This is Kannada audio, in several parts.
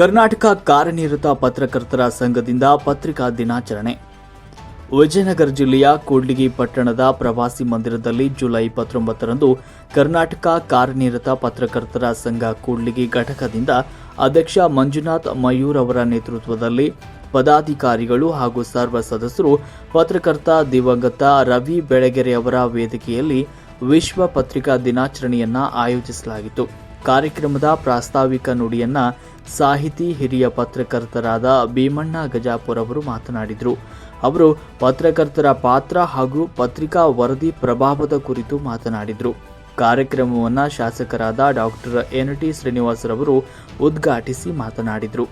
ಕರ್ನಾಟಕ ಕಾರ್ಯನಿರತ ಪತ್ರಕರ್ತರ ಸಂಘದಿಂದ ಪತ್ರಿಕಾ ದಿನಾಚರಣೆ. ವಿಜಯನಗರ ಜಿಲ್ಲೆಯ ಕೂಡ್ಲಿಗಿ ಪಟ್ಟಣದ ಪ್ರವಾಸಿ ಮಂದಿರದಲ್ಲಿ ಜುಲೈ ಇಪ್ಪತ್ತೊಂಬತ್ತರಂದು ಕರ್ನಾಟಕ ಕಾರ್ಯನಿರತ ಪತ್ರಕರ್ತರ ಸಂಘ ಕೂಡ್ಲಿಗಿ ಘಟಕದಿಂದ ಅಧ್ಯಕ್ಷ ಮಂಜುನಾಥ್ ಮಯೂರ್ ಅವರ ನೇತೃತ್ವದಲ್ಲಿ ಪದಾಧಿಕಾರಿಗಳು ಹಾಗೂ ಸರ್ವ ಸದಸ್ಯರು ಪತ್ರಕರ್ತ ದಿವಂಗತ ರವಿ ಬೆಳಗೆರೆ ಅವರ ವೇದಿಕೆಯಲ್ಲಿ ವಿಶ್ವ ಪತ್ರಿಕಾ ದಿನಾಚರಣೆಯನ್ನ ಆಯೋಜಿಸಲಾಗಿತ್ತು. ಕಾರ್ಯಕ್ರಮದ ಪ್ರಾಸ್ತಾವಿಕ ನುಡಿಯನ್ನ ಸಾಹಿತಿ, ಹಿರಿಯ ಪತ್ರಕರ್ತರಾದ ಭೀಮಣ್ಣ ಗಜಾಪುರ ಅವರು ಮಾತನಾಡಿದರು. ಅವರು ಪತ್ರಕರ್ತರ ಪಾತ್ರ ಹಾಗೂ ಪತ್ರಿಕಾ ವರದಿ ಪ್ರಭಾವದ ಕುರಿತು ಮಾತನಾಡಿದರು. ಕಾರ್ಯಕ್ರಮವನ್ನು ಶಾಸಕರಾದ ಡಾಕ್ಟರ್ ಎನ್ ಟಿ ಶ್ರೀನಿವಾಸರವರು ಉದ್ಘಾಟಿಸಿ ಮಾತನಾಡಿದರು.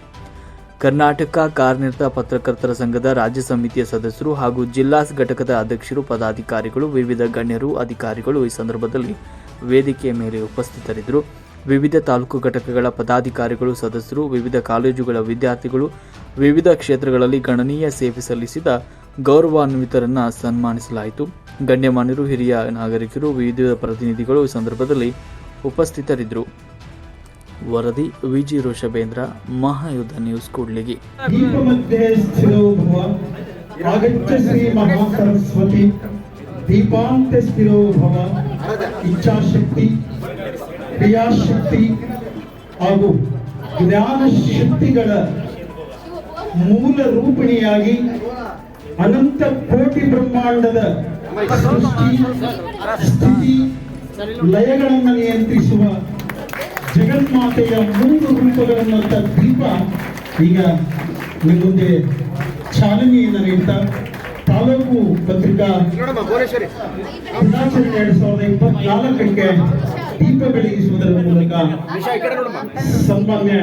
ಕರ್ನಾಟಕ ಕಾರ್ಯನಿರತ ಪತ್ರಕರ್ತರ ಸಂಘದ ರಾಜ್ಯ ಸಮಿತಿಯ ಸದಸ್ಯರು ಹಾಗೂ ಜಿಲ್ಲಾ ಘಟಕದ ಅಧ್ಯಕ್ಷರು, ಪದಾಧಿಕಾರಿಗಳು, ವಿವಿಧ ಗಣ್ಯರು, ಅಧಿಕಾರಿಗಳು ಈ ಸಂದರ್ಭದಲ್ಲಿ ವೇದಿಕೆಯ ಮೇಲೆ ಉಪಸ್ಥಿತರಿದ್ದರು. ವಿವಿಧ ತಾಲೂಕು ಘಟಕಗಳ ಪದಾಧಿಕಾರಿಗಳು, ಸದಸ್ಯರು, ವಿವಿಧ ಕಾಲೇಜುಗಳ ವಿದ್ಯಾರ್ಥಿಗಳು, ವಿವಿಧ ಕ್ಷೇತ್ರಗಳಲ್ಲಿ ಗಣನೀಯ ಸೇವೆ ಸಲ್ಲಿಸಿದ ಗೌರವಾನ್ವಿತರನ್ನು ಸನ್ಮಾನಿಸಲಾಯಿತು. ಗಣ್ಯಮಾನ್ಯರು, ಹಿರಿಯ ನಾಗರಿಕರು, ವಿವಿಧ ಪ್ರತಿನಿಧಿಗಳು ಸಂದರ್ಭದಲ್ಲಿ ಉಪಸ್ಥಿತರಿದ್ದರು. ವರದಿ ವಿಜಿ ರೋಷಬೇಂದ್ರ ಮಹಾಯುದ್ಧ ನ್ಯೂಸ್ ಕೂಡ್ಲಿಗೆ. ದೀಪಾಂತ ಸ್ಥಿರೋ ಇಚ್ಛಾಶಕ್ತಿ ಕ್ರಿಯಾಶಕ್ತಿ ಹಾಗೂ ಜ್ಞಾನ ಶಕ್ತಿಗಳ ಮೂಲ ರೂಪಿಣಿಯಾಗಿ ಅನಂತ ಕೋಟಿ ಬ್ರಹ್ಮಾಂಡದ ಸೃಷ್ಟಿ, ಸ್ಥಿತಿ, ಲಯಗಳನ್ನು ನಿಯಂತ್ರಿಸುವ ಜಗನ್ಮಾತೆಯ ಮೂರು ರೂಪಗಳನ್ನಂತ ದೀಪ ಈಗ ನಿಮ್ಮ ಮುಂದೆ ಚಾಲನೆಯನ್ನು ನೀಡ್ತಾ ತಾಲೂಕು ಪತ್ರಿಕಾ ದಿನಾಚರಣೆ ಎರಡ್ ಸಾವಿರದ ಇಪ್ಪತ್ನಾಲ್ಕಕ್ಕೆ ದೀಪ ಬೆಳಗಿಸುವುದರ ಮೂಲಕ ಸನ್ಮಾನ್ಯ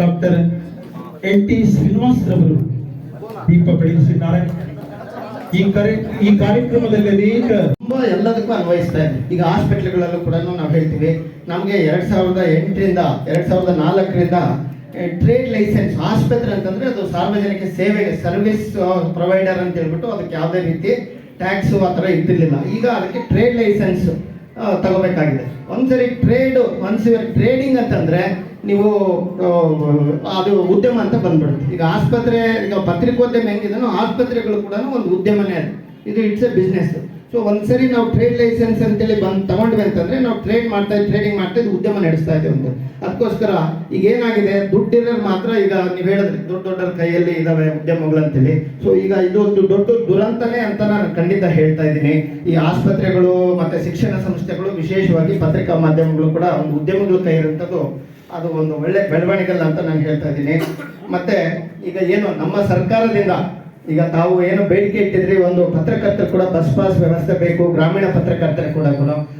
ಡಾಕ್ಟರ್ ಎನ್ ಟಿ ಶ್ರೀನಿವಾಸ್ ರವರು ದೀಪ ಬೆಳಗಿಸಿದ್ದಾರೆ. ಈ ಕರೆ ಈ ಕಾರ್ಯಕ್ರಮದಲ್ಲಿ ಅನೇಕ ತುಂಬಾ ಎಲ್ಲದಕ್ಕೂ ಅನ್ವಯಿಸ್ತಾ ಇದೆ ಈಗ ಹಾಸ್ಪಿಟ್ಲ್ಗಳಲ್ಲೂ ಕೂಡ ನಾವು ಹೇಳ್ತೀವಿ ನಮಗೆ ಎರಡ್ ಸಾವಿರದ ಎಂಟರಿಂದ ಎರಡ್ ಸಾವಿರದ ನಾಲ್ಕರಿಂದ ಟ್ರೇಡ್ ಲೈಸೆನ್ಸ್ ಆಸ್ಪತ್ರೆ ಅಂತಂದ್ರೆ ಅದು ಸಾರ್ವಜನಿಕ ಸೇವೆಗೆ ಸರ್ವಿಸ್ ಪ್ರೊವೈಡರ್ ಅಂತ ಹೇಳ್ಬಿಟ್ಟು ಅದಕ್ಕೆ ಯಾವುದೇ ರೀತಿ ಟ್ಯಾಕ್ಸ್ ಆ ಥರ ಇದ್ದಿರಲಿಲ್ಲ ಈಗ ಅದಕ್ಕೆ ಟ್ರೇಡ್ ಲೈಸೆನ್ಸ್. ತಗೋಬೇಕಾಗಿದೆ. ಒಂದ್ಸರಿ ಟ್ರೇಡ್ ಒನ್ಸ್ ಟ್ರೇಡಿಂಗ್ ಅಂತಂದ್ರೆ ನೀವು ಅದು ಉದ್ಯಮ ಅಂತ ಬಂದ್ಬಿಡುತ್ತೆ. ಈಗ ಆಸ್ಪತ್ರೆ, ಈಗ ಪತ್ರಿಕೋದ್ಯಮ ಹೆಂಗಿದನೋ ಆಸ್ಪತ್ರೆಗಳು ಕೂಡ ಒಂದು ಉದ್ಯಮನೇ ಅದು. ಇದು ಇಟ್ಸ್ ಎ ಬಿಸ್ನೆಸ್ ಸೊ ಒಂದ್ಸರಿ ನಾವು ಟ್ರೇಡ್ ಲೈಸೆನ್ಸ್ ಅಂತೇಳಿ ಬಂದು ತಗೊಂಡ್ವಿ ಅಂತಂದ್ರೆ ನಾವು ಟ್ರೇಡ್ ಮಾಡ್ತಾ ಇದ್ದೀವಿ ಟ್ರೇಡಿಂಗ್ ಮಾಡ್ತಾ ಇದ್ದೀವಿ ಉದ್ಯಮ ನಡೆಸ್ತಾ ಇದ್ದೀವಿ ಅಂತ. ಅದಕ್ಕೋಸ್ಕರ ಈಗ ಏನಾಗಿದೆ? ದುಡ್ಡಿರೋರು ಮಾತ್ರ ಈಗ ನೀವು ಹೇಳಿದ್ರೆ, ದೊಡ್ಡ ದೊಡ್ಡರ ಕೈಯಲ್ಲಿ ಇದಾವೆ ಉದ್ಯಮಗಳು ಅಂತೇಳಿ. ಸೊ ಈಗ ಇದೊಂದು ದೊಡ್ಡ ದುರಂತನೇ ಅಂತ ನಾನು ಖಂಡಿತ ಹೇಳ್ತಾ ಇದ್ದೀನಿ. ಈ ಆಸ್ಪತ್ರೆಗಳು ಮತ್ತೆ ಶಿಕ್ಷಣ ಸಂಸ್ಥೆಗಳು ವಿಶೇಷವಾಗಿ ಪತ್ರಿಕಾ ಮಾಧ್ಯಮಗಳು ಕೂಡ ಒಂದು ಉದ್ಯಮಗಳು ಕೈ ಇರುವಂಥದ್ದು ಅದು ಒಂದು ಒಳ್ಳೆ ಬೆಳವಣಿಗೆ ಅಂತ ನಾನು ಹೇಳ್ತಾ ಇದ್ದೀನಿ. ಮತ್ತೆ ಈಗ ಏನು, ನಮ್ಮ ಸರ್ಕಾರದಿಂದ ಈಗ ತಾವು ಏನು ಬೇಡಿಕೆ ಇಟ್ಟಿದ್ರಿ, ಒಂದು ಪತ್ರಕರ್ತರು ಕೂಡ ಬಸ್ ಪಾಸ್ ವ್ಯವಸ್ಥೆ ಬೇಕು, ಗ್ರಾಮೀಣ ಪತ್ರಕರ್ತರು ಕೂಡ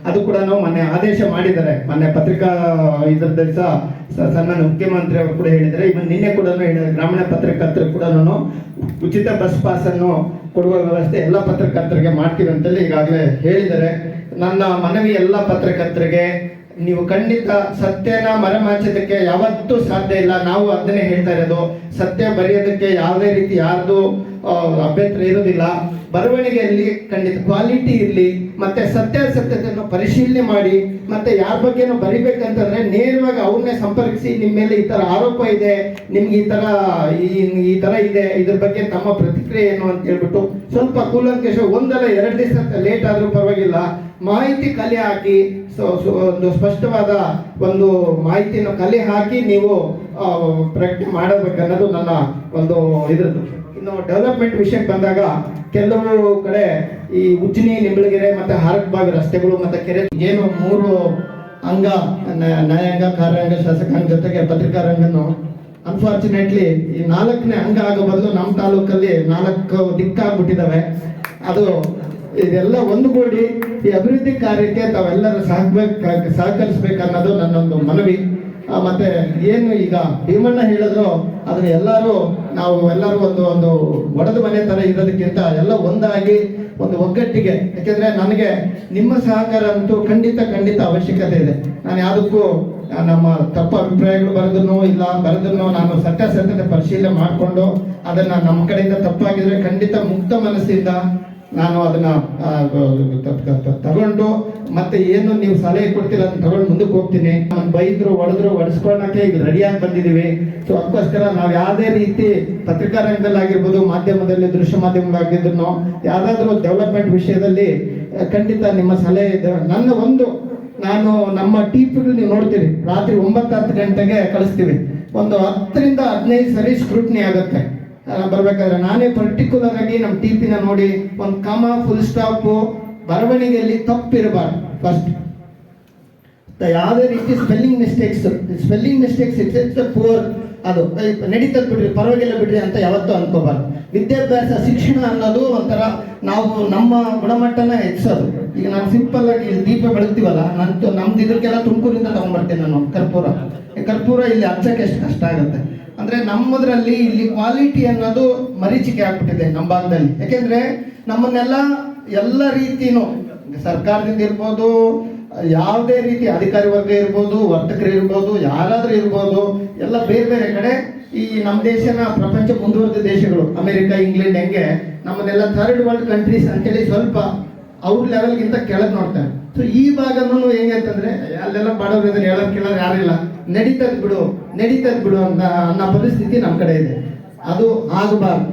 ಅದು ಕೂಡ ಮೊನ್ನೆ ಆದೇಶ ಮಾಡಿದ್ದಾರೆ. ಮೊನ್ನೆ ಪತ್ರಿಕಾ ಇದರದಲ್ಲಿ ಸಹ ಸನ್ಮಾನ್ಯ ಮುಖ್ಯಮಂತ್ರಿ ಅವರು ಕೂಡ ಹೇಳಿದ್ದಾರೆ. ಇವನ್ ನಿನ್ನೆ ಕೂಡ ಹೇಳಿದ್ದಾರೆ, ಗ್ರಾಮೀಣ ಪತ್ರಕರ್ತರು ಕೂಡ ಉಚಿತ ಬಸ್ ಪಾಸ್ ಅನ್ನು ಕೊಡುವ ವ್ಯವಸ್ಥೆ ಎಲ್ಲ ಪತ್ರಕರ್ತರಿಗೆ ಮಾಡ್ತೀವಿ ಅಂತೇಳಿ ಈಗಾಗಲೇ ಹೇಳಿದ್ದಾರೆ. ನನ್ನ ಮನವಿ ಎಲ್ಲ ಪತ್ರಕರ್ತರಿಗೆ, ನೀವು ಖಂಡಿತ ಸತ್ಯನ ಮರೆಮಾಚೋದಕ್ಕೆ ಯಾವತ್ತೂ ಸಾಧ್ಯ ಇಲ್ಲ. ನಾವು ಅದನ್ನೇ ಹೇಳ್ತಾ ಇರೋದು. ಸತ್ಯ ಬರೆಯೋದಕ್ಕೆ ಯಾವುದೇ ರೀತಿ ಯಾರ್ದು ಅಭ್ಯಂತರ ಇರೋದಿಲ್ಲ ಬರವಣಿಗೆಯಲ್ಲಿ ಖಂಡಿತ ಕ್ವಾಲಿಟಿ ಇರಲಿ, ಮತ್ತೆ ಸತ್ಯಾಸತ್ಯತೆಯನ್ನು ಪರಿಶೀಲನೆ ಮಾಡಿ, ಮತ್ತೆ ಯಾರ ಬಗ್ಗೆನೂ ಬರಿಬೇಕಂತಂದ್ರೆ ನೇರವಾಗಿ ಅವ್ರನ್ನೇ ಸಂಪರ್ಕಿಸಿ ನಿಮ್ಮ ಮೇಲೆ ಈ ತರ ಆರೋಪ ಇದೆ, ನಿಮ್ಗೆ ಈ ತರ ಈ ತರ ಇದೆ, ಇದ್ರ ಬಗ್ಗೆ ತಮ್ಮ ಪ್ರತಿಕ್ರಿಯೆ ಏನು ಅಂತ ಹೇಳ್ಬಿಟ್ಟು ಸ್ವಲ್ಪ ಕೂಲಂಕೇಶ ಒಂದಲ್ಲ ಎರಡು ದಿವಸ ಲೇಟ್ ಆದ್ರೂ ಪರವಾಗಿಲ್ಲ, ಮಾಹಿತಿ ಕಲೆ ಹಾಕಿ ಒಂದು ಸ್ಪಷ್ಟವಾದ ಒಂದು ಮಾಹಿತಿಯನ್ನು ಕಲೆ ಹಾಕಿ ನೀವು ಪ್ರಕಟಣೆ ಮಾಡಬೇಕನ್ನೋದು ನನ್ನ ಒಂದು ಇದ್ರದ್ದು. ಇನ್ನು ಡೆವಲಪ್ಮೆಂಟ್ ವಿಷಯಕ್ಕೆ ಬಂದಾಗ ಕೆಲವು ಕಡೆ ಈ ಉಜ್ಜಿನಿ, ನಿಂಬಳಗೆರೆ ಮತ್ತೆ ಹಾರಕ್ಬಾಗ್ ರಸ್ತೆಗಳು ಮತ್ತೆ ಕೆರೆ ಏನು ಮೂರು ಅಂಗ ನ್ಯಾಯಾಂಗ, ಕಾರ್ಯಾಂಗ, ಶಾಸಕಾಂಗ ಜೊತೆಗೆ ಪತ್ರಿಕಾ ರಂಗನ್ನು ಅನ್ಫಾರ್ಚುನೇಟ್ಲಿ ಈ ನಾಲ್ಕನೇ ಅಂಗ ಆಗೋ ಬದಲು ನಮ್ಮ ತಾಲೂಕಲ್ಲಿ ನಾಲ್ಕು ದಿಕ್ಕಾಗ್ಬಿಟ್ಟಿದ್ದಾವೆ ಅದು ಇದೆಲ್ಲ ಒಂದುಗೂಡಿ ಈ ಅಭಿವೃದ್ಧಿ ಕಾರ್ಯಕ್ಕೆ ತಾವೆಲ್ಲರೂ ಸಹಬೇಕು ಸಹಕರಿಸ್ಬೇಕನ್ನೋದು ನನ್ನೊಂದು ಮನವಿ. ಮತ್ತೆ ಏನು ಈಗ ಭೀಮಣ್ಣ ಹೇಳಿದ್ರು ಅದನ್ನ ಎಲ್ಲರೂ ನಾವು ಎಲ್ಲರೂ ಒಂದು ಒಂದು ಒಡೆದ ಮನೆ ತರ ಇರೋದಕ್ಕಿಂತ ಎಲ್ಲ ಒಂದಾಗಿ ಒಂದು ಒಗ್ಗಟ್ಟಿಗೆ. ಯಾಕೆಂದ್ರೆ ನನಗೆ ನಿಮ್ಮ ಸಹಕಾರ ಅಂತೂ ಖಂಡಿತ ಖಂಡಿತ ಅವಶ್ಯಕತೆ ಇದೆ. ನಾನು ಯಾವುದಕ್ಕೂ ನಮ್ಮ ತಪ್ಪು ಅಭಿಪ್ರಾಯಗಳು ಬರೆದ್ರು ಇಲ್ಲ ಬರೆದ್ರು ನಾನು ಸತ್ಯಾಸತ್ಯತೆ ಪರಿಶೀಲನೆ ಮಾಡಿಕೊಂಡು ಅದನ್ನ ನಮ್ಮ ಕಡೆಯಿಂದ ತಪ್ಪಾಗಿದ್ರೆ ಖಂಡಿತ ಮುಕ್ತ ಮನಸ್ಸಿಂದ ನಾನು ಅದನ್ನ ತಗೊಂಡು, ಮತ್ತೆ ಏನು ನೀವು ಸಲಹೆ ಕೊಡ್ತೀರ ಅದನ್ನ ತಗೊಂಡು ಮುಂದಕ್ಕೆ ಹೋಗ್ತೀನಿ. ನಾನು ಬೈದ್ರು, ಹೊಡೆದ್ರು ಹೊಡೆಸ್ಕೊಳಕ್ಕೆ ಈಗ ರೆಡಿಯಾಗಿ ಬಂದಿದ್ದೀವಿ. ಸೊ ಅದಕ್ಕೋಸ್ಕರ ನಾವು ಯಾವುದೇ ರೀತಿ ಪತ್ರಿಕಾ ರಂಗದಲ್ಲಾಗಿರ್ಬೋದು ಮಾಧ್ಯಮದಲ್ಲಿ, ದೃಶ್ಯ ಮಾಧ್ಯಮದಾಗಿದ್ರು ಯಾವುದಾದ್ರೂ ಡೆವಲಪ್ಮೆಂಟ್ ವಿಷಯದಲ್ಲಿ ಖಂಡಿತ ನಿಮ್ಮ ಸಲಹೆ ನನ್ನ ಒಂದು, ನಾನು ನಮ್ಮ ಟೀಪ್ ನೀವು ನೋಡ್ತೀರಿ, ರಾತ್ರಿ ಒಂಬತ್ತು ಹತ್ತು ಗಂಟೆಗೆ ಕಳಿಸ್ತೀವಿ. ಒಂದು ಹತ್ತರಿಂದ ಹದಿನೈದು ಸರಿ ಸ್ಕ್ರೂಟ್ನಿ ಆಗುತ್ತೆ. ಬರ್ಬೇಕಾದ್ರೆ ನಾನೇ ಪರ್ಟಿಕ್ಯುಲರ್ ಆಗಿ ನಮ್ಮ ಟಿಪಿನ ನೋಡಿ ಒಂದು ಕಮ ಫುಲ್ ಸ್ಟಾಪು ಬರವಣಿಗೆಯಲ್ಲಿ ತಪ್ಪಿರಬಾರ್ದು ಫಸ್ಟ್ ಯಾವುದೇ ರೀತಿ spelling mistakes spelling mistakes it's it's poor ಅದು ನಡೀತದ್ ಬಿಡ್ರಿ, ಪರವಾಗಿಲ್ಲ ಬಿಡ್ರಿ ಅಂತ ಯಾವತ್ತೂ ಅನ್ಕೋಬಾರ್ದು. ವಿದ್ಯಾಭ್ಯಾಸ, ಶಿಕ್ಷಣ ಅನ್ನೋದು ಒಂಥರ ನಾವು ನಮ್ಮ ಗುಣಮಟ್ಟನ ಹೆಚ್ಚಿಸೋದು. ಈಗ ನಾನು ಸಿಂಪಲ್ ಆಗಿ ದೀಪ ಬೆಳಗ್ತೀವಲ್ಲ ನಂತು ನಮ್ದು ಇದಕ್ಕೆಲ್ಲ ತುಮಕೂರಿಂದ ತಗೊಂಡ್ಬರ್ತೀನಿ ನಾನು, ಕರ್ಪೂರ. ಕರ್ಪೂರ ಇಲ್ಲಿ ಹಚ್ಚಕ್ಕೆ ಎಷ್ಟು ಕಷ್ಟ ಆಗುತ್ತೆ. ಅಂದ್ರೆ ನಮ್ಮದ್ರಲ್ಲಿ ಇಲ್ಲಿ ಕ್ವಾಲಿಟಿ ಅನ್ನೋದು ಮರೀಚಿಕೆ ಆಗ್ಬಿಟ್ಟಿದೆ ನಮ್ಮ ಭಾಗದಲ್ಲಿ. ಯಾಕೆಂದ್ರೆ ನಮ್ಮನ್ನೆಲ್ಲ ಎಲ್ಲ ರೀತಿನೂ ಸರ್ಕಾರದಿಂದ ಇರ್ಬೋದು, ಯಾವುದೇ ರೀತಿ ಅಧಿಕಾರಿ ವರ್ಗ ಇರ್ಬೋದು, ವರ್ತಕರು ಇರ್ಬೋದು, ಯಾರಾದ್ರೂ ಇರ್ಬೋದು, ಎಲ್ಲ ಬೇರೆ ಬೇರೆ ಕಡೆ ಈ ನಮ್ಮ ದೇಶನ ಪ್ರಪಂಚ ಮುಂದುವರೆದ ದೇಶಗಳು, ಅಮೆರಿಕ, ಇಂಗ್ಲೆಂಡ್ ಹೆಂಗೆ, ನಮ್ಮನ್ನೆಲ್ಲ ಥರ್ಡ್ ವರ್ಲ್ಡ್ ಕಂಟ್ರೀಸ್ ಅಂತೇಳಿ ಸ್ವಲ್ಪ ಅವ್ರ ಲೆವೆಲ್ಗಿಂತ ಕೆಳಗೆ ನೋಡ್ತಾರೆ. ಸೊ ಈ ಭಾಗನೂ ಹೆಂಗೆ ಅಂತಂದ್ರೆ, ಅಲ್ಲೆಲ್ಲ ಬಡವರು ಹೇಳೋದ್ ಹೇಳೋರು ಕೇಳೋರು ಯಾರಿಲ್ಲ ನಡೀತದ್ ಬಿಡು ನಡೀತದ್ ಬಿಡು ಅಂತ ಅನ್ನೋ ಪರಿಸ್ಥಿತಿ ನಮ್ಮ ಕಡೆ ಇದೆ. ಅದು ಆಗಬಾರ್ದು.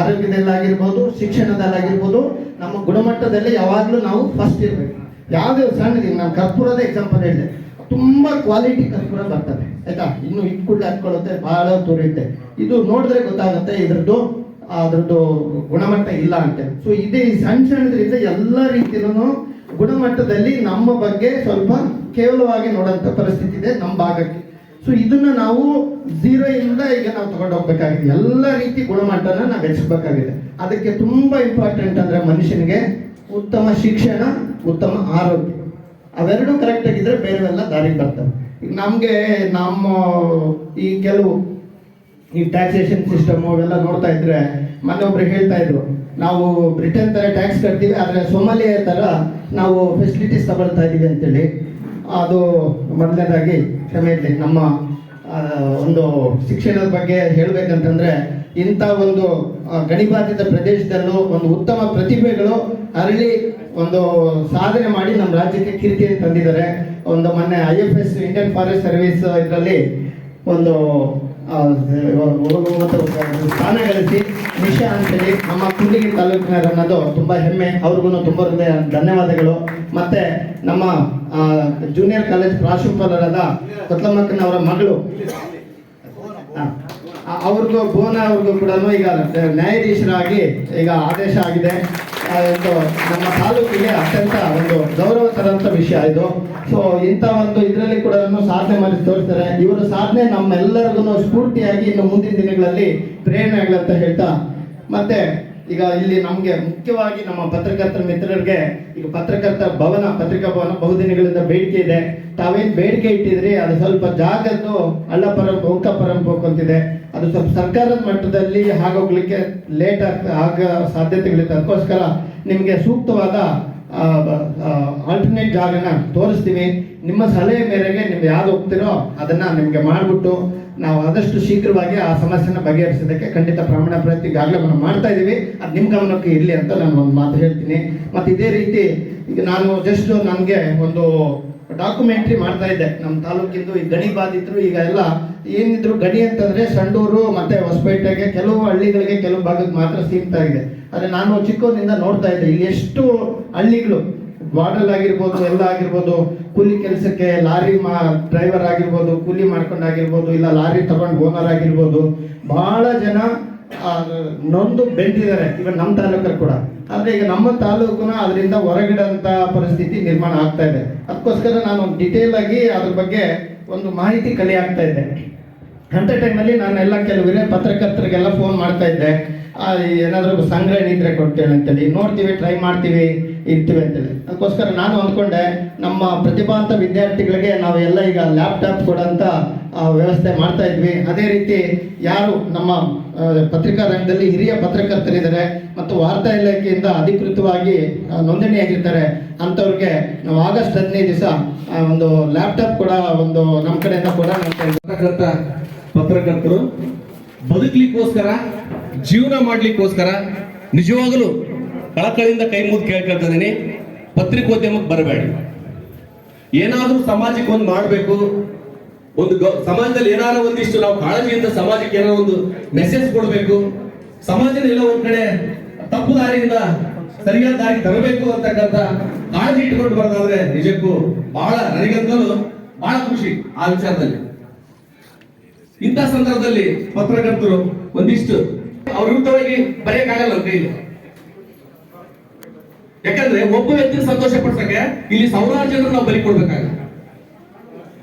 ಆರೋಗ್ಯದಲ್ಲಾಗಿರ್ಬೋದು, ಶಿಕ್ಷಣದಲ್ಲಾಗಿರ್ಬೋದು, ನಮ್ಮ ಗುಣಮಟ್ಟದಲ್ಲಿ ಯಾವಾಗಲೂ ನಾವು ಫಸ್ಟ್ ಇರಬೇಕು. ಯಾವುದೇ ಸಣ್ಣದು ನಾನು ಕರ್ಪೂರದ ಎಕ್ಸಾಂಪಲ್ ಹೇಳಿದೆ. ತುಂಬಾ ಕ್ವಾಲಿಟಿ ಕರ್ಪೂರ ಬರ್ತದೆ, ಆಯ್ತಾ? ಇನ್ನು ಇಟ್ಕೊಳ್ಳಿ ಹಾಕೊಳ್ಳುತ್ತೆ ಬಹಳ ತುರಿಯುತ್ತೆ ಇದು ನೋಡಿದ್ರೆ ಗೊತ್ತಾಗುತ್ತೆ, ಇದ್ರದ್ದು, ಅದ್ರದ್ದು ಗುಣಮಟ್ಟ ಇಲ್ಲ ಅಂತ. ಸೊ ಇದೇ ಸಣ್ಣ ಸಣ್ಣದ್ರಿಂದ ಎಲ್ಲ ರೀತಿಯಲ್ಲೂ ಗುಣಮಟ್ಟದಲ್ಲಿ ನಮ್ಮ ಬಗ್ಗೆ ಸ್ವಲ್ಪ ಕೇವಲವಾಗಿ ನೋಡೋಂಥ ಪರಿಸ್ಥಿತಿ ಇದೆ ನಮ್ಮ ಭಾಗಕ್ಕೆ. ಸೊ ಇದನ್ನ ನಾವು ಝೀರೋ ಇಂದ ಈಗ ನಾವು ತಗೊಂಡು ಹೋಗ್ಬೇಕಾಗಿದೆ. ಎಲ್ಲ ರೀತಿ ಗುಣಮಟ್ಟನ ನಾವು ಹೆಚ್ಚಬೇಕಾಗಿದೆ ಅದಕ್ಕೆ ತುಂಬಾ ಇಂಪಾರ್ಟೆಂಟ್ ಅಂದ್ರೆ ಮನುಷ್ಯನಿಗೆ ಉತ್ತಮ ಶಿಕ್ಷಣ, ಉತ್ತಮ ಆರೋಗ್ಯ. ಅವೆರಡು ಕರೆಕ್ಟ್ ಆಗಿದ್ರೆ ಬೇರೆವೆಲ್ಲ ದಾರಿ ಬರ್ತವೆ. ಈಗ ನಮ್ಗೆ ನಮ್ಮ ಈ ಕೆಲವು ಈ ಟ್ಯಾಕ್ಸೇಷನ್ ಸಿಸ್ಟಮ್ ಅವೆಲ್ಲ ನೋಡ್ತಾ ಇದ್ರೆ ಮನೆ ಹೇಳ್ತಾ ಇದ್ರು ನಾವು ಬ್ರಿಟನ್ ತರ ಟ್ಯಾಕ್ಸ್ ಕಟ್ತೀವಿ, ಆದರೆ ಸೊಮಾಲಿಯ ತರ ನಾವು ಫೆಸಿಲಿಟೀಸ್ ತಗೊಳ್ತಾ ಇದ್ದೀವಿ ಅಂತೇಳಿ. ಅದು ಮೊದಲನೇದಾಗಿ ಕ್ಷಮೆ ಇರಲಿ. ನಮ್ಮ ಒಂದು ಶಿಕ್ಷಣದ ಬಗ್ಗೆ ಹೇಳಬೇಕಂತಂದ್ರೆ, ಇಂಥ ಒಂದು ಗಣಿಬಾಧಿತ ಪ್ರದೇಶದಲ್ಲೂ ಒಂದು ಉತ್ತಮ ಪ್ರತಿಭೆಗಳು ಅರಳಿ ಒಂದು ಸಾಧನೆ ಮಾಡಿ ನಮ್ಮ ರಾಜ್ಯಕ್ಕೆ ಕೀರ್ತಿಯನ್ನು ತಂದಿದ್ದಾರೆ. ಒಂದು ಮೊನ್ನೆ I F S Indian forest service ಇದರಲ್ಲಿ ಒಂದು ಸ್ಥಾನ ಗಳಿಸಿ ನಿಶಾ ಅಂತೇಳಿ ನಮ್ಮ ಕುಂಡಿಗೆ ತಾಲೂಕಿನ ಅನ್ನೋದು ತುಂಬಾ ಹೆಮ್ಮೆ, ಅವ್ರಿಗೂ ತುಂಬ ಹೃದಯ, ಧನ್ಯವಾದಗಳು. ಮತ್ತೆ ನಮ್ಮ ಜೂನಿಯರ್ ಕಾಲೇಜ್ ಪ್ರಾಂಶುಪಾಲರಾದ ಕೊತ್ಲಮ್ಮಕ್ಕನವರ ಮಗಳು. ಅವ್ರಿಗೂ ಭುವನ ಅವ್ರಿಗೂ ಕೂಡ ಈಗ ನ್ಯಾಯಾಧೀಶರಾಗಿ ಈಗ ಆದೇಶ ಆಗಿದೆ. ಇದು ನಮ್ಮ ತಾಲೂಕಿಗೆ ಅತ್ಯಂತ ಒಂದು ಗೌರವ ತರಂತ ವಿಷಯ ಇದು. ಸೊ ಇಂಥ ಒಂದು ಇದರಲ್ಲಿ ಕೂಡ ಸಾಧನೆ ಮಾಡಿ ತೋರಿಸ್ತಾರೆ. ಇವರ ಸಾಧನೆ ನಮ್ಮೆಲ್ಲರಿಗೂ ಸ್ಫೂರ್ತಿಯಾಗಿ ಇನ್ನು ಮುಂದಿನ ದಿನಗಳಲ್ಲಿ ಪ್ರೇರಣೆ ಆಗ್ಲಂತ ಹೇಳ್ತಾ. ಮತ್ತೆ, ಈಗ ಇಲ್ಲಿ ನಮಗೆ ಮುಖ್ಯವಾಗಿ ನಮ್ಮ ಪತ್ರಕರ್ತರ ಮಿತ್ರರಿಗೆ ಈಗ ಪತ್ರಕರ್ತ ಭವನ, ಪತ್ರಿಕಾ ಭವನ ಬಹುದಿನಗಳಿಂದ ಬೇಡಿಕೆ ಇದೆ. ತಾವೇನ್ ಬೇಡಿಕೆ ಇಟ್ಟಿದ್ರಿ? ಅದು ಸ್ವಲ್ಪ ಜಾಗದ್ದು ಅಳ್ಳ ಪರಂಪ ಉಂಕ ಪರಂಪ ಅದು ಸ್ವಲ್ಪ ಸರ್ಕಾರದ ಮಟ್ಟದಲ್ಲಿ ಆಗೋಗ್ಲಿಕ್ಕೆ ಲೇಟ್ ಆಗ ಆಗ ಸಾಧ್ಯತೆಗಳಿದೆ. ಅದಕ್ಕೋಸ್ಕರ ನಿಮಗೆ ಸೂಕ್ತವಾದ ಆಲ್ಟರ್ನೇಟ್ ಜಾಗನ ತೋರಿಸ್ತೀವಿ. ನಿಮ್ಮ ಸಲಹೆ ಮೇರೆಗೆ ನೀವು ಯಾರು ಹೋಗ್ತೀರೋ ಅದನ್ನ ನಿಮಗೆ ಮಾಡಿಬಿಟ್ಟು ನಾವು ಆದಷ್ಟು ಶೀಘ್ರವಾಗಿ ಆ ಸಮಸ್ಯೆನ ಬಗೆಹರಿಸೋದಕ್ಕೆ ಖಂಡಿತ ಪ್ರಮಾಣ ಪ್ರಯತ್ನ ಈಗಾಗಲೇ ನಾವು ಮಾಡ್ತಾ ಇದ್ದೀವಿ ಅದು ನಿಮ್ಮ ಗಮನಕ್ಕೆ ಇರಲಿ ಅಂತ ನಾನು ಒಂದು ಮಾತು ಹೇಳ್ತೀನಿ. ಮತ್ತು ಇದೇ ರೀತಿ ನಾನು ಜಸ್ಟ್ ನನಗೆ ಒಂದು ಡಾಕ್ಯುಮೆಂಟ್ರಿ ಮಾಡ್ತಾ ಇದ್ದೆ. ನಮ್ಮ ತಾಲೂಕಿಂದು ಈ ಗಣಿ ಬಾಧಿತರು, ಈಗ ಎಲ್ಲ ಏನಿದ್ರು ಗಣಿ ಅಂತಂದ್ರೆ ಸಂಡೂರು ಮತ್ತೆ ಹೊಸಪೇಟೆಗೆ ಕೆಲವು ಹಳ್ಳಿಗಳಿಗೆ ಕೆಲವು ಭಾಗಕ್ಕೆ ಮಾತ್ರ ಸೀಮಿತ ಆಗಿದೆ. ಆದರೆ ನಾನು ಚಿಕ್ಕವನಿಂದ ನೋಡ್ತಾ ಇದ್ದೆ, ಇಲ್ಲಿ ಎಷ್ಟು ಹಳ್ಳಿಗಳು ಬಾರ್ಡರ್ ಆಗಿರ್ಬೋದು, ಎಲ್ಲ ಆಗಿರ್ಬೋದು, ಕೂಲಿ ಕೆಲಸಕ್ಕೆ ಲಾರಿ ಮಾ ಡ್ರೈವರ್ ಆಗಿರ್ಬೋದು, ಕೂಲಿ ಮಾಡ್ಕೊಂಡು ಆಗಿರ್ಬೋದು, ಇಲ್ಲ ಲಾರಿ ತಗೊಂಡು ಓನರ್ ಆಗಿರ್ಬೋದು, ಬಹಳ ಜನ ನೊಂದು ಬೆಂದಿದ್ದಾರೆ ಇವನ್ ನಮ್ಮ ತಾಲೂಕಲ್ಲಿ ಕೂಡ. ಆದರೆ ಈಗ ನಮ್ಮ ತಾಲೂಕುನ ಅದರಿಂದ ಹೊರಗಿಡಂತ ಪರಿಸ್ಥಿತಿ ನಿರ್ಮಾಣ ಆಗ್ತಾ ಇದೆ. ಅದಕ್ಕೋಸ್ಕರ ನಾನು ಡಿಟೇಲ್ ಆಗಿ ಅದ್ರ ಬಗ್ಗೆ ಒಂದು ಮಾಹಿತಿ ಕಲೆ ಆಗ್ತಾ ಇದ್ದೆ. ಅಂತ ಟೈಮಲ್ಲಿ ನಾನೆಲ್ಲ ಕೆಲವು ಹಿರಿಯ ಪತ್ರಕರ್ತರಿಗೆಲ್ಲ ಫೋನ್ ಮಾಡ್ತಾ ಇದ್ದೆ. ಏನಾದ್ರೂ ಸಂಗ್ರಹಣೆ ಇದ್ರೆ ಕೊಡ್ತೇವೆ ಅಂತೇಳಿ. ನೋಡ್ತೀವಿ ಟ್ರೈ ಮಾಡ್ತೀವಿ, ಇರ್ತೀವಿ ಅಂತೇಳಿ. ಅದಕ್ಕೋಸ್ಕರ ನಾನು ಅಂದ್ಕೊಂಡೆ, ನಮ್ಮ ಪ್ರತಿಭಾಂತ ವಿದ್ಯಾರ್ಥಿಗಳಿಗೆ ನಾವು ಎಲ್ಲ ಈಗ ಲ್ಯಾಪ್ಟಾಪ್ ಕೊಡೋಂಥ ವ್ಯವಸ್ಥೆ ಮಾಡ್ತಾ ಇದ್ವಿ. ಅದೇ ರೀತಿ ಯಾರು ನಮ್ಮ ಪತ್ರಿಕಾ ರಂಗದಲ್ಲಿ ಹಿರಿಯ ಪತ್ರಕರ್ತರಿದ್ದಾರೆ ಮತ್ತು ವಾರ್ತಾ ಇಲಾಖೆಯಿಂದ ಅಧಿಕೃತವಾಗಿ ನೋಂದಣಿಯಾಗಿರ್ತಾರೆ. ಅಂಥವ್ರಿಗೆ ನಾವು ಆಗಸ್ಟ್ ಹದಿನೈದು ದಿವಸ ಒಂದು ಲ್ಯಾಪ್ಟಾಪ್ ಕೂಡ, ಒಂದು ನಮ್ಮ ಕಡೆಯಿಂದ ಕೂಡ ಪತ್ರಕರ್ತ, ಪತ್ರಕರ್ತರು, ಬದುಕಲಿಕ್ಕೋಸ್ಕರ ಜೀವನ ಮಾಡ್ಲಿಕ್ಕೋಸ್ಕರ ನಿಜವಾಗಲೂ ಕಳಕಳಿಯಿಂದ ಕೈ ಮುಗಿದು ಕೇಳ್ಕೊಳ್ತಾ ಇದೀನಿ ಪತ್ರಿಕೋದ್ಯಮಕ್ಕೆ ಬರಬೇಡಿ. ಏನಾದರೂ ಸಮಾಜಕ್ಕೆ ಒಂದು ಮಾಡಬೇಕು. ಒಂದು ಸಮಾಜದಲ್ಲಿ ಏನಾದ್ರು ಒಂದಿಷ್ಟು ನಾವು ಕಾಳಜಿಯಿಂದ ಸಮಾಜಕ್ಕೆ ಏನಾದ್ರು ಒಂದು ಮೆಸೇಜ್ ಕೊಡಬೇಕು. ಸಮಾಜದ ಎಲ್ಲ ಒಂದ್ ಕಡೆ ತಪ್ಪು ದಾರಿಯಿಂದ ಸರಿಯಾದ ದಾರಿ ತರಬೇಕು ಅಂತಕ್ಕಂಥ ಕಾಳಜಿ ಇಟ್ಕೊಂಡು ಬರೋದಾದ್ರೆ ನಿಜಕ್ಕೂ ಬಹಳ ನನಗಂತಲೂ ಬಹಳ ಖುಷಿ ಆ ವಿಚಾರದಲ್ಲಿ. ಇಂಥ ಸಂದರ್ಭದಲ್ಲಿ ಪತ್ರಕರ್ತರು ಒಂದಿಷ್ಟು ಅವ್ರ ವಿರುದ್ಧವಾಗಿ ಬರೆಯಕ್ಕಾಗಲ್ಲ ಕೈಲಿ ಯಾಕಂದ್ರೆ ಒಬ್ಬ ವ್ಯಕ್ತಿ ಸಂತೋಷ ಪಡ್ಸಕ್ಕೆ ಇಲ್ಲಿ ಸಾವಿರಾರು ನಾವು ಬಲಿ ಕೊಡ್ಬೇಕಾಗಲ್ಲ.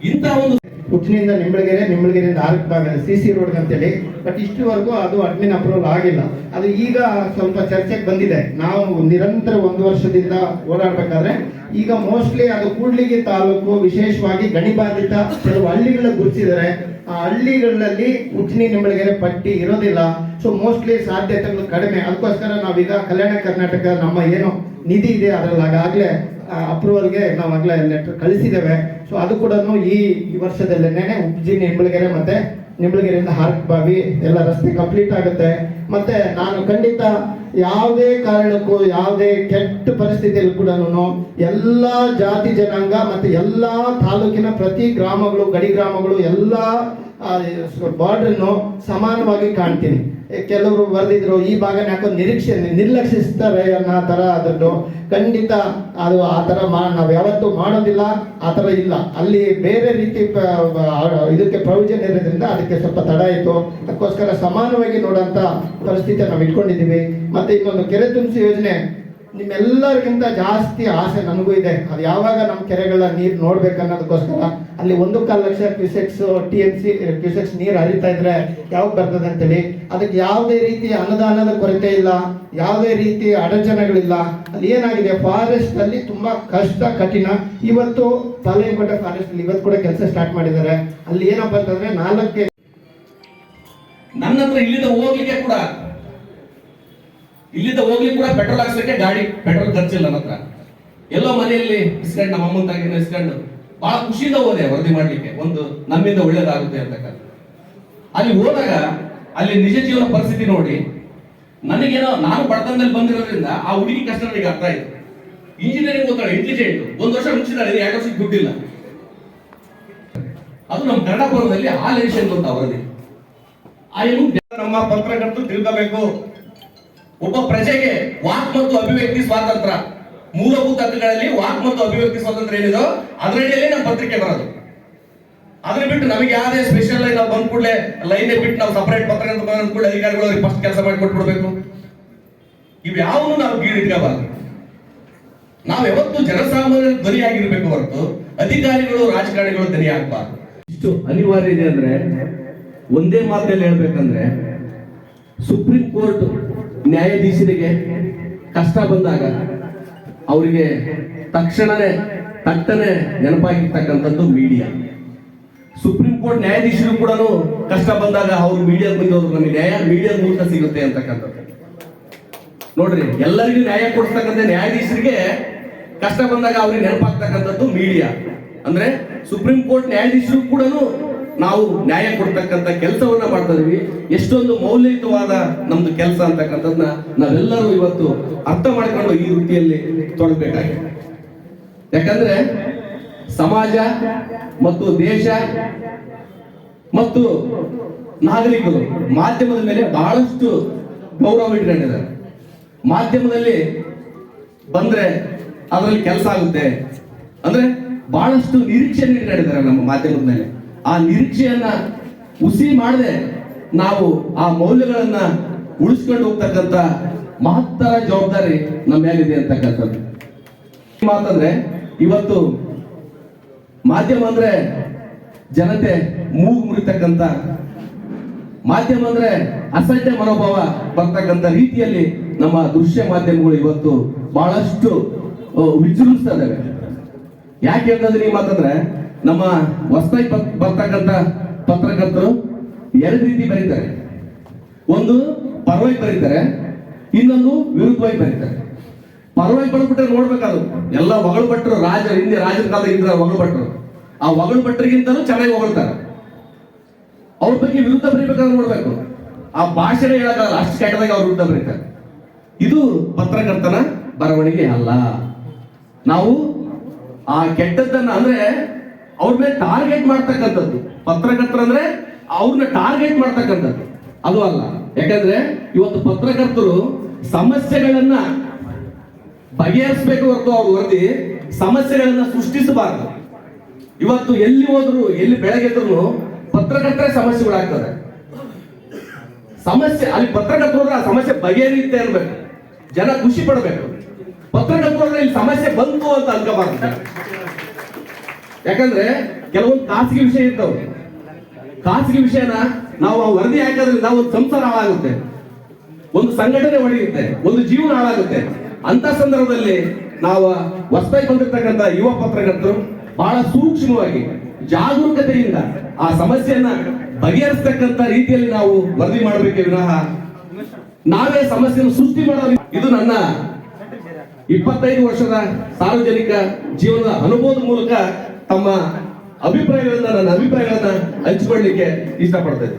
ಇಂಥ ಒಂದು ಹುಟ್ಟಿನಿಂದ ನಿಂಬಳಗೆರೆ, ನಿಂಬಳಗೆರೆಯಿಂದ ಆರಕ್ಕೆ ಭಾಗ ಸಿ ಸಿ ರೋಡ್ ಅಂತೇಳಿ ಬಟ್ ಇಷ್ಟುವರೆಗೂ ಅದು ಅಡ್ಮಿನ್ ಅಪ್ರೂವಲ್ ಆಗಿಲ್ಲ. ಅದು ಈಗ ಸ್ವಲ್ಪ ಚರ್ಚೆಗೆ ಬಂದಿದೆ. ನಾವು ನಿರಂತರ ಒಂದು ವರ್ಷದಿಂದ ಓಡಾಡಬೇಕಾದ್ರೆ ಈಗ ಮೋಸ್ಟ್ಲಿ ಅದು ಕೂಡ್ಲಿಗಿ ತಾಲೂಕು ವಿಶೇಷವಾಗಿ ಗಣಿಬಾಧಿತ ಕೆಲವು ಹಳ್ಳಿಗಳ ಗುರುತಿಸಿದ್ದಾರೆ ಆ ಹಳ್ಳಿಗಳಲ್ಲಿ ಉಜ್ನಿ ನಿಂಬಳಗೆರೆ ಪಟ್ಟಿ ಇರೋದಿಲ್ಲ. ಸೊ ಮೋಸ್ಟ್ಲಿ ಸಾಧ್ಯತೆಗಳು ಕಡಿಮೆ. ಅದಕ್ಕೋಸ್ಕರ ನಾವೀಗ ಕಲ್ಯಾಣ ಕರ್ನಾಟಕ ನಮ್ಮ ಏನು ನಿಧಿ ಇದೆ, ಅದರಲ್ಲಿ ಆಗಾಗ್ಲೇ ಅಪ್ರೂವಲ್ಗೆ ನಾವು ಆಗಲೇ ಲೆಟರ್ ಕಳಿಸಿದ್ದೇವೆ. ಸೊ ಅದು ಕೂಡ ಈ ಈ ವರ್ಷದಲ್ಲೇನೆ ಉಜ್ಜಿನಿ ನಿಂಬಳಗೆರೆ ಮತ್ತೆ ನಿಂಬಳಗೆರೆಯಿಂದ ಹಾರ್ಕ್ ಬಾವಿ ಎಲ್ಲ ರಸ್ತೆ ಕಂಪ್ಲೀಟ್ ಆಗುತ್ತೆ. ಮತ್ತೆ ನಾನು ಖಂಡಿತ ಯಾವುದೇ ಕಾರಣಕ್ಕೂ ಯಾವುದೇ ಕೆಟ್ಟ ಪರಿಸ್ಥಿತಿಯಲ್ಲಿ ಕೂಡ ಎಲ್ಲ ಜಾತಿ ಜನಾಂಗ ಮತ್ತೆ ಎಲ್ಲ ತಾಲೂಕಿನ ಪ್ರತಿ ಗ್ರಾಮಗಳು, ಗಡಿ ಗ್ರಾಮಗಳು, ಎಲ್ಲ ಬಾರ್ಡ್ರನ್ನು ಸಮಾನವಾಗಿ ಕಾಣ್ತೀನಿ. ಕೆಲವರು ಬರೆದಿದ್ರು, ಈ ಭಾಗನ ಯಾಕೋ ನಿರೀಕ್ಷೆ, ನಿರ್ಲಕ್ಷಿಸ್ತಾರೆ ಅನ್ನೋ ಥರ ಅದನ್ನು ಖಂಡಿತ ಅದು ಆ ಥರ ಮಾ, ನಾವು ಯಾವತ್ತೂ ಮಾಡೋದಿಲ್ಲ, ಆ ಥರ ಇಲ್ಲ. ಅಲ್ಲಿ ಬೇರೆ ರೀತಿ ಇದಕ್ಕೆ ಪ್ರಯೋಜನ ಇರೋದ್ರಿಂದ ಅದಕ್ಕೆ ಸ್ವಲ್ಪ ತಡ ಆಯಿತು. ಅದಕ್ಕೋಸ್ಕರ ಸಮಾನವಾಗಿ ನೋಡೋಂಥ ಪರಿಸ್ಥಿತಿ ನಾವು ಇಟ್ಕೊಂಡಿದ್ದೀವಿ ಮತ್ತೆ ಇನ್ನೊಂದು ಕೆರೆ ತುಂಬಿಸಿ ಯೋಜನೆ. ನಿಮ್ಮೆಲ್ಲರಿಗಿಂತ ಜಾಸ್ತಿ ಆಸೆ ನನಗೂ ಇದೆ. ಅದು ಯಾವಾಗ ನಮ್ಮ ಕೆರೆಗಳ ನೀರು ನೋಡ್ಬೇಕನ್ನೋದಕ್ಕೋಸ್ಕರ ಅಲ್ಲಿ ಒಂದು ಕಾಲು lakh cusecs T M C cusecs ನೀರು ಹರಿತಾ ಇದ್ರೆ ಯಾವಾಗ ಬರ್ತದೆ ಅಂತೇಳಿ. ಅದಕ್ಕೆ ಯಾವುದೇ ರೀತಿಯ ಅನುದಾನದ ಕೊರತೆ ಇಲ್ಲ, ಯಾವುದೇ ರೀತಿಯ ಅಡಚಣೆಗಳಿಲ್ಲ. ಅಲ್ಲಿ ಏನಾಗಿದೆ ಫಾರೆಸ್ಟ್ ಅಲ್ಲಿ ತುಂಬಾ ಕಷ್ಟ, ಕಠಿಣ. ಇವತ್ತು ಪಾಲೇನಕೋಟೆ ಫಾರೆಸ್ಟ್ ಅಲ್ಲಿ ಇವತ್ತು ಕೂಡ ಕೆಲಸ ಸ್ಟಾರ್ಟ್ ಮಾಡಿದ್ದಾರೆ. ಅಲ್ಲಿ ಏನಪ್ಪ ಅಂತಂದ್ರೆ ನಾಲ್ಕು ನನ್ನ ಹತ್ರ ಇಲ್ಲಿಂದ ಹೋಗ್ಲಿಕ್ಕೆ ಕೂಡ ಇಲ್ಲಿಂದ ಹೋಗ್ಲಿಕ್ಕೆ ಕೂಡ ಪೆಟ್ರೋಲ್ ಹಾಕ್ಸಕ್ಕೆ ಗಾಡಿ ಪೆಟ್ರೋಲ್ ಖರ್ಚಿಲ್ಲ ನನ್ನ ಹತ್ರ. ಎಲ್ಲೋ ಮನೆಯಲ್ಲಿ ಇಸ್ಕೊಂಡು ನಮ್ಮ ಅಮ್ಮನ ತಾಗಿನ ಇಸ್ಕೊಂಡು ಬಹಳ ಖುಷಿಯಿಂದ ಹೋದೆ ವರದಿ ಮಾಡ್ಲಿಕ್ಕೆ. ಒಂದು ನಮ್ಮಿಂದ ಒಳ್ಳೇದಾಗುತ್ತೆ ಅಂತಕ್ಕಂಥ ಅಲ್ಲಿ ಹೋದಾಗ ಅಲ್ಲಿ ನಿಜ ಜೀವನ ಪರಿಸ್ಥಿತಿ ನೋಡಿ, ನನಗೇನೋ ನಾನು ಬಡತನದಲ್ಲಿ ಬಂದಿರೋದ್ರಿಂದ ಆ ಹುಡುಗಿ ಕಷ್ಟ ನನಗೆ ಅರ್ಥ ಆಯ್ತು. ಇಂಜಿನಿಯರಿಂಗ್ ಓದ್ತಾಳೆ ಇಂಟೆಲಿಜೆಂಟ್ ಒಂದು ವರ್ಷ ಮುಗಿಸಿದಾಳೆ ಯಾಕೋ ವರ್ಷಕ್ಕೆ ದುಡ್ಡಿಲ್ಲ. ಅದು ನಮ್ಮ ಕನ್ನಡ ಆಲ್ ಲೆಕ್ಷನ್ ಅಂತ ವರದಿ. ನಮ್ಮ ಪತ್ರಕರ್ತರು ತಿಳ್ಕೋಬೇಕು. ಒಬ್ಬ ಪ್ರಜೆಗೆ ವಾಕ್ ಮತ್ತು ಅಭಿವ್ಯಕ್ತಿ ಸ್ವಾತಂತ್ರ್ಯ ಮೂಲಭೂತ ಹಕ್ಕುಗಳಲ್ಲಿ ವಾಕ್ ಮತ್ತು ಅಭಿವ್ಯಕ್ತಿ ಸ್ವಾತಂತ್ರ್ಯ ಏನಿದೋ ಅದರಡಿಯಲ್ಲಿ ನಮ್ಮ ಪತ್ರಿಕೆ ಬರೋದು. ಅದ್ರ ಬಿಟ್ಟು ನಮಗೆ ಯಾವುದೇ ಸ್ಪೆಷಲ್ ನಾವು ಬಂದ್ ಕೂಡಲೇ ಲೈನ್ ಬಿಟ್ಟು ನಾವು ಸಪರೇಟ್ ಬಂದ ಕೂಡಲೇ ಅಧಿಕಾರಿಗಳು ಅವ್ರಿಗೆ ಫಸ್ಟ್ ಕೆಲಸ ಮಾಡಿ ಕೊಟ್ಬಿಡ್ಬೇಕು. ಇವು ನಾವು ಗೀಳಿಟ್ಕೋಬಾರ್ದು ನಾವು ಯಾವತ್ತು ಜನಸಾಮಾನ್ಯ ಧ್ವನಿ ಆಗಿರ್ಬೇಕು ಹೊರತು ಅಧಿಕಾರಿಗಳು ರಾಜಕಾರಣಿಗಳು ಧ್ವನಿ ಆಗ್ಬಾರ್ದು ಇಷ್ಟು ಅನಿವಾರ್ಯ ಇದೆ ಅಂದ್ರೆ ಒಂದೇ ಮಾತಲ್ಲಿ ಹೇಳ್ಬೇಕಂದ್ರೆ ಸುಪ್ರೀಂ ಕೋರ್ಟ್ ನ್ಯಾಯಾಧೀಶರಿಗೆ ಕಷ್ಟ ಬಂದಾಗ ಅವರಿಗೆ ತಕ್ಷಣನೇ, ತಟ್ಟನೆ ನೆನಪಾಗಿರ್ತಕ್ಕಂಥದ್ದು ಮೀಡಿಯಾ. ಸುಪ್ರೀಂ ಕೋರ್ಟ್ ನ್ಯಾಯಾಧೀಶರು ಕೂಡ ಕಷ್ಟ ಬಂದಾಗ ಅವರು ಮೀಡಿಯಾ ಬಂದವರು ನಮಗೆ ನ್ಯಾಯ, ಮೀಡಿಯಾ ಮೂಲಕ ಸಿಗುತ್ತೆ ಅಂತಕ್ಕಂಥದ್ದು. ನೋಡ್ರಿ, ಎಲ್ಲರಿಗೂ ನ್ಯಾಯ ಕೊಡ್ತಕ್ಕಂಥ ನ್ಯಾಯಾಧೀಶರಿಗೆ ಕಷ್ಟ ಬಂದಾಗ ಅವ್ರಿಗೆ ನೆನಪಾಗ್ತಕ್ಕಂಥದ್ದು ಮೀಡಿಯಾ. ಅಂದ್ರೆ ಸುಪ್ರೀಂ ಕೋರ್ಟ್ ನ್ಯಾಯಾಧೀಶರು ಕೂಡ ನಾವು ನ್ಯಾಯ ಕೊಡ್ತಕ್ಕಂಥ ಕೆಲಸವನ್ನ ಮಾಡ್ತಾ ಇದೀವಿ ಎಷ್ಟೊಂದು ಮೌಲ್ಯಯುತವಾದ ನಮ್ದು ಕೆಲಸ ಅಂತಕ್ಕಂಥದ್ದನ್ನ ನಾವೆಲ್ಲರೂ ಇವತ್ತು ಅರ್ಥ ಮಾಡ್ಕೊಂಡು ಈ ವೃತ್ತಿಯಲ್ಲಿ ತೊಡಗಬೇಕಾಗಿದೆ. ಯಾಕಂದ್ರೆ ಸಮಾಜ ಮತ್ತು ದೇಶ ಮತ್ತು ನಾಗರಿಕರು ಮಾಧ್ಯಮದ ಮೇಲೆ ಬಹಳಷ್ಟು ಗೌರವ ಇಟ್ಕೊಂಡಿದ್ದಾರೆ. ಮಾಧ್ಯಮದಲ್ಲಿ ಬಂದ್ರೆ ಅದರಲ್ಲಿ ಕೆಲಸ ಆಗುತ್ತೆ. ಅಂದ್ರೆ ಬಹಳಷ್ಟು ನಿರೀಕ್ಷೆ ಇಟ್ಕೊಂಡಿದ್ದಾರೆ ನಮ್ಮ ಮಾಧ್ಯಮದ ಮೇಲೆ. ಆ ನಿರೀಕ್ಷೆಯನ್ನ ಹುಸಿ ಮಾಡದೆ ನಾವು ಆ ಮೌಲ್ಯಗಳನ್ನ ಉಳಿಸ್ಕೊಂಡು ಹೋಗ್ತಕ್ಕಂತ ಮಹತ್ತರ ಜವಾಬ್ದಾರಿ ನಮ್ಮ ಮೇಲಿದೆ ಅಂತಕ್ಕಂಥದ್ದು ಮಾತಂದ್ರೆ ಇವತ್ತು ಮಾಧ್ಯಮ ಅಂದ್ರೆ ಜನತೆ ಮೂಗು ಮುರಿತಕ್ಕಂತ ಮಾಧ್ಯಮ ಅಂದ್ರೆ ಅಸಡ್ಡೆ ಮನೋಭಾವ ಬರ್ತಕ್ಕಂಥ ರೀತಿಯಲ್ಲಿ ನಮ್ಮ ದೃಶ್ಯ ಮಾಧ್ಯಮಗಳು ಇವತ್ತು ಬಹಳಷ್ಟು ವಿಜೃಂಭಿಸ್ತಾ ಇದಾವೆ. ಯಾಕೆ ಅಂತಂದ್ರೆ ಈ ಮಾತಂದ್ರೆ ನಮ್ಮ ಹೊಸದಾಗಿ ಬರ್ತಕ್ಕಂಥ ಪತ್ರಕರ್ತರು ಎರಡು ರೀತಿ ಬರೀತಾರೆ. ಒಂದು ಪರವಾಗಿ ಬರೀತಾರೆ, ಇನ್ನೊಂದು ವಿರುದ್ಧವಾಗಿ ಬರೀತಾರೆ. ಪರವಾಗಿ ಬರ್ಬಿಟ್ರೆ ನೋಡ್ಬೇಕಾದ್ರು, ಎಲ್ಲ ಹೊಗಳು ಭಟ್ರು ರಾಜ, ಹಿಂದೆ ರಾಜರ ಕಾಲದ ಇದ್ರ ಹೊಗಳು ಭಟ್ರು ಆ ಹೊಗಳು ಭಟ್ರಿಗಿಂತಲೂ ಚೆನ್ನಾಗಿ ಹೊಗಳ್ತಾರೆ. ಅವ್ರ ಬಗ್ಗೆ ವಿರುದ್ಧ ಬರೀಬೇಕಾದ್ರೆ ನೋಡ್ಬೇಕು. ಆ ಭಾಷೆನೇ ಹೇಳಕ್ಕಾಗಲ್ಲ, ಅಷ್ಟು ಕೆಟ್ಟದಾಗಿ ಅವ್ರ ವಿರುದ್ಧ ಬರೀತಾರೆ. ಇದು ಪತ್ರಕರ್ತನ ಬರವಣಿಗೆ ಅಲ್ಲ. ನಾವು ಆ ಕೆಟ್ಟದ್ದನ್ನ ಅಂದ್ರೆ ಅವ್ರ ಮೇಲೆ ಟಾರ್ಗೆಟ್ ಮಾಡ್ತಕ್ಕಂಥದ್ದು. ಪತ್ರಕರ್ತರು ಅಂದ್ರೆ ಅವ್ರನ್ನ ಟಾರ್ಗೆಟ್ ಮಾಡ್ತಕ್ಕಂಥದ್ದು. ಅದು ಅಲ್ಲ. ಯಾಕಂದ್ರೆ ಇವತ್ತು ಪತ್ರಕರ್ತರು ಸಮಸ್ಯೆಗಳನ್ನ ಬಗೆಹರಿಸಬೇಕು ಹೊರತು ಅವ್ರು ವರದಿ ಸಮಸ್ಯೆಗಳನ್ನ ಸೃಷ್ಟಿಸಬಾರದು. ಇವತ್ತು ಎಲ್ಲಿ ಹೋದ್ರು, ಎಲ್ಲಿ ಬೆಳಗ್ಗೆ ಎದ್ರು ಪತ್ರಕರ್ತರೇ ಸಮಸ್ಯೆಗಳಾಗ್ತದೆ ಸಮಸ್ಯೆ, ಅಲ್ಲಿ ಪತ್ರಕರ್ತರು ಆ ಸಮಸ್ಯೆ ಬಗೆಹರಿಯುತ್ತೆ ಅನ್ಬೇಕು. ಜನ ಖುಷಿ ಪಡಬೇಕು. ಪತ್ರಕರ್ತರು ಇಲ್ಲಿ ಸಮಸ್ಯೆ ಬಂತು ಅಂತ ಅನ್ಕೋಬಾರ್ದು. ಯಾಕಂದ್ರೆ ಕೆಲವೊಂದು ಖಾಸಗಿ ವಿಷಯ ಇರ್ತಾವೆ. ಖಾಸಗಿ ವಿಷಯನ ನಾವು ಆ ವರದಿ ಹಾಕೋದ್ರಿಂದ ಒಂದು ಸಂಸಾರ ಹಾಳಾಗುತ್ತೆ. ಒಂದು ಸಂಘಟನೆ ಒಡೆಯುತ್ತೆ, ಒಂದು ಜೀವನ ಹಾಳಾಗುತ್ತೆ. ಅಂತ ಸಂದರ್ಭದಲ್ಲಿ ನಾವು ಹೊಸದಾಗಿ ಬಂದಿರತಕ್ಕಂತ ಯುವ ಪತ್ರಕರ್ತರು ಬಹಳ ಸೂಕ್ಷ್ಮವಾಗಿ, ಜಾಗರೂಕತೆಯಿಂದ ಆ ಸಮಸ್ಯೆಯನ್ನ ಬಗೆಹರಿಸತಕ್ಕಂತ ರೀತಿಯಲ್ಲಿ ನಾವು ವರದಿ ಮಾಡಬೇಕೆ ವಿನಃ ನಾವೇ ಸಮಸ್ಯೆಯನ್ನು ಸೃಷ್ಟಿ ಮಾಡೋದು ಇದು ನನ್ನ ಇಪ್ಪತ್ತೈದು ವರ್ಷದ ಸಾರ್ವಜನಿಕ ಜೀವನದ ಅನುಭವದ ಮೂಲಕ ತಮ್ಮ ಅಭಿಪ್ರಾಯಗಳನ್ನ ನನ್ನ ಅಭಿಪ್ರಾಯಗಳನ್ನ ಹಂಚಿಕೊಳ್ಳಿಕ್ಕೆ ಇಷ್ಟಪಡ್ತೇನೆ